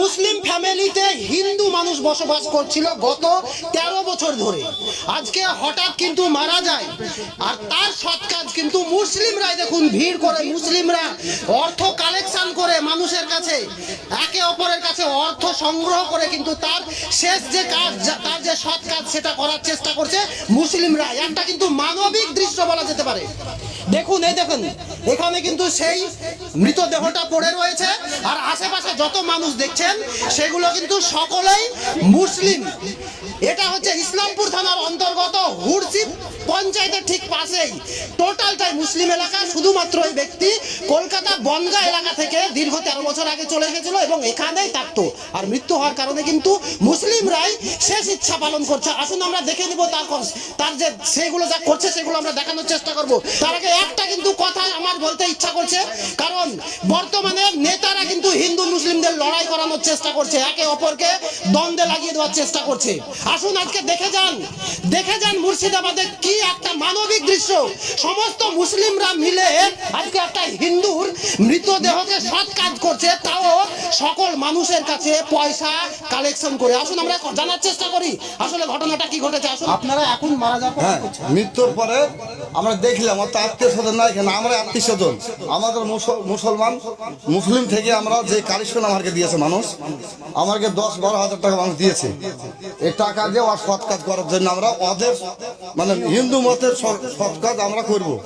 মুসলিম ফ্যামিলিতে হিন্দু মানুষ বসবাস করছিল গত তেরো বছর ধরে। আজকে হঠাৎ কিন্তু মারা যায়। আর তার সৎ কাজ কিন্তু মুসলিমরাই দেখুন, ভিড় করে মুসলিমরা অর্থ কালেকশন করে মানুষের কাছে, একে অপরের কাছে অর্থ সংগ্রহ করে কিন্তু তার শেষ যে কাজ তার যে সৎ কাজ সেটা করার চেষ্টা করছে মুসলিমরা একটা কিন্তু মানবিক দৃশ্য বলা যেতে পারে। দেখুন, এই দেখুন, এখানে কিন্তু সেই মৃতদেহটা পড়ে রয়েছে। আর আশেপাশে যত মানুষ দেখছেন, সেগুলো কিন্তু সকলেই মুসলিম। এটা হচ্ছে ইসলামপুর থানার অন্তর্গত হুরসিদ পঞ্চায়েতের ঠিক পাশেই। টোটালটাই মুসলিম এলাকা, শুধুমাত্র এই ব্যক্তি কলকাতা বনগা এলাকা থেকে দীর্ঘ তেরো বছর আগে চলে এসেছিল এবং এখানেই থাকতো। আর মৃত্যু হওয়ার কারণে কিন্তু মুসলিমরাই শেষ ইচ্ছা পালন করছে। আসুন আমরা দেখে নিব তার তার যে সেগুলো যা করছে, সেগুলো আমরা দেখানোর চেষ্টা করব। তার আগে একটা কিন্তু কথা আমার বলতে ইচ্ছা করছে। কারণ বর্তমানে নেতারা কিন্তু হিন্দু মুসলিমদের লড়াই করানোর চেষ্টা করছে একে অপরকে দ্বন্দ্বে লাগিয়ে দেওয়ার চেষ্টা করছে। আসুন আজকে দেখে যান দেখে যান মুর্শিদাবাদে কি একটা মানবিক দৃশ্য। সমস্ত মুসলিমরা মিলে আজকে একটা হিন্দুর মৃতদেহকে সৎ কাজ করছে তাও সকল মানুষের কাছে পয়সা কালেকশন করে। আসুন আমরা জানার চেষ্টা করি আসলে ঘটনাটা কি ঘটেছে আসুন। আপনারা এখন মারা যাওয়ার পর হ্যাঁ? মৃত্যুর পরে আমরা দেখলাম অত আত্মীয় স্বজন না এখানে আমরা আত্মীয় স্বজন। আমাদের মুসল- মুসলমান, মুসলিম থেকে আমরা যে কালেকশন আমাকে দিয়েছে মানুষ, আমাকে দশ বারো হাজার টাকা মানুষ দিয়েছে। এই টাকা দিয়ে আর সৎ কাজ করার জন্য আমরা ওদের মানে হিন্দু মতের সৎ কাজ আমরা করব।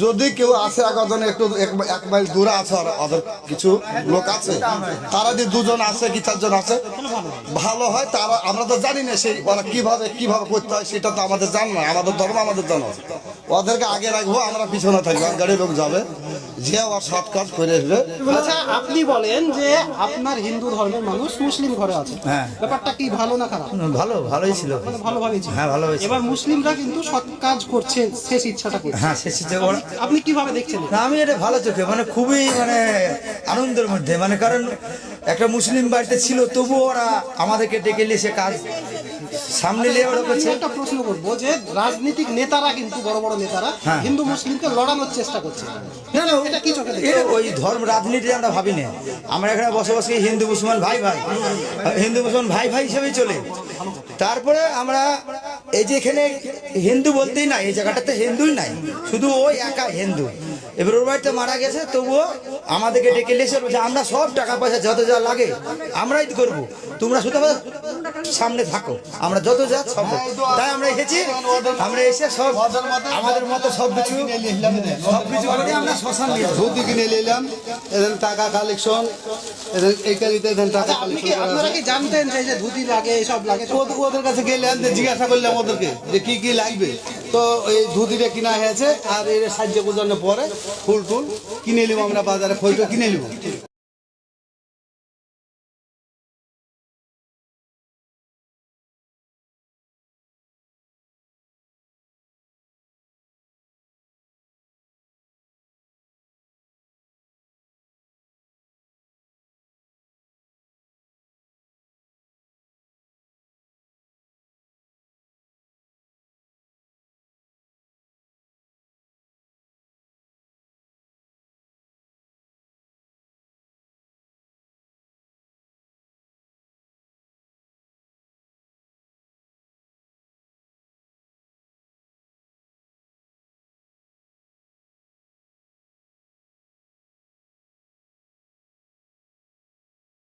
যদি কেউ আসে একজন একটু এক- মাইল দূরে আছে আর ওদের কিছু লোক আছে, তারা যদি দুজন আছে কি চারজন আছে ভালো হয় তারা আমরা তো জানি না সেই ওরা কীভাবে কীভাবে করতে হয় সেটা তো আমাদের জান না আমাদের ধর্ম আমাদের জানো ওদেরকে আগে রাখব আমরা পিছনে থাকব গাড়ির লোক যাবে। যে ওর সৎ কাজ করে আসবে। আচ্ছা আপনি বলেন যে আপনার হিন্দু ধর্মের মানুষ মুসলিম ঘরে আছে। হ্যাঁ। ব্যাপারটা কি ভালো না খারাপ? ভালো ভালোই ছিল। মানে ভালোভাবে ছিল। হ্যাঁ, ভালো হয়েছে। এবার মুসলিমরা কিন্তু সৎ কাজ করছে শেষ ইচ্ছাটা করছে। হ্যাঁ শেষ ওরা আপনি কীভাবে দেখছেন না, আমি এটা ভালো চোখে মানে খুবই মানে আনন্দের মধ্যে। মানে কারণ একটা মুসলিম বাড়িতে ছিল তবু ওরা আমাদেরকে ডেকে নিয়ে সে কাজ সামনে নিয়ে ওরা করছে একটা প্রশ্ন করব যে রাজনীতিক নেতারা কিন্তু বড় বড় নেতারা হ্যাঁ। হিন্দু মুসলিমকে লড়ানোর চেষ্টা করছে। না না এটা কি চোখে এটা ওই ধর্ম রাজনীতি আমরা ভাবি না আমরা এখানে বসবাস করি হিন্দু মুসলমান ভাই ভাই। হিন্দু মুসলমান ভাই ভাই হিসেবেই চলে। তারপরে আমরা এই যে এখানে হিন্দু বলতেই নাই এই জায়গাটাতে হিন্দুই নাই। শুধু ওই একা হিন্দু। এবার ওর বাড়িতে মারা গেছে তবুও আমাদেরকে ডেকে নিয়েছে বলছে আমরা সব টাকা পয়সা যত যা লাগে আমরাই করব। তোমরা শুধু সামনে থাকো। আমরা যত যা সব তাই আমরা এসেছি আমরা এসে সব আমাদের মতো সব কিছু সব কিছু করে আমরা শ্মশান নিয়ে ধুতি কিনে নিলাম এদের টাকা কালেকশন এদের এই কালিতে এদের টাকা কালেকশন আপনারা কি জানতেন যে যে ধুতি লাগে এসব লাগে? ওদের ওদের কাছে গেলাম যে জিজ্ঞাসা করলাম ওদেরকে যে কি কি লাগবে। তো এই ধুতিটা কিনা হয়েছে আর এর সাহায্য পূজনের পরে ফুল টুল কিনে নিব আমরা বাজারে ফলটা কিনে নিব?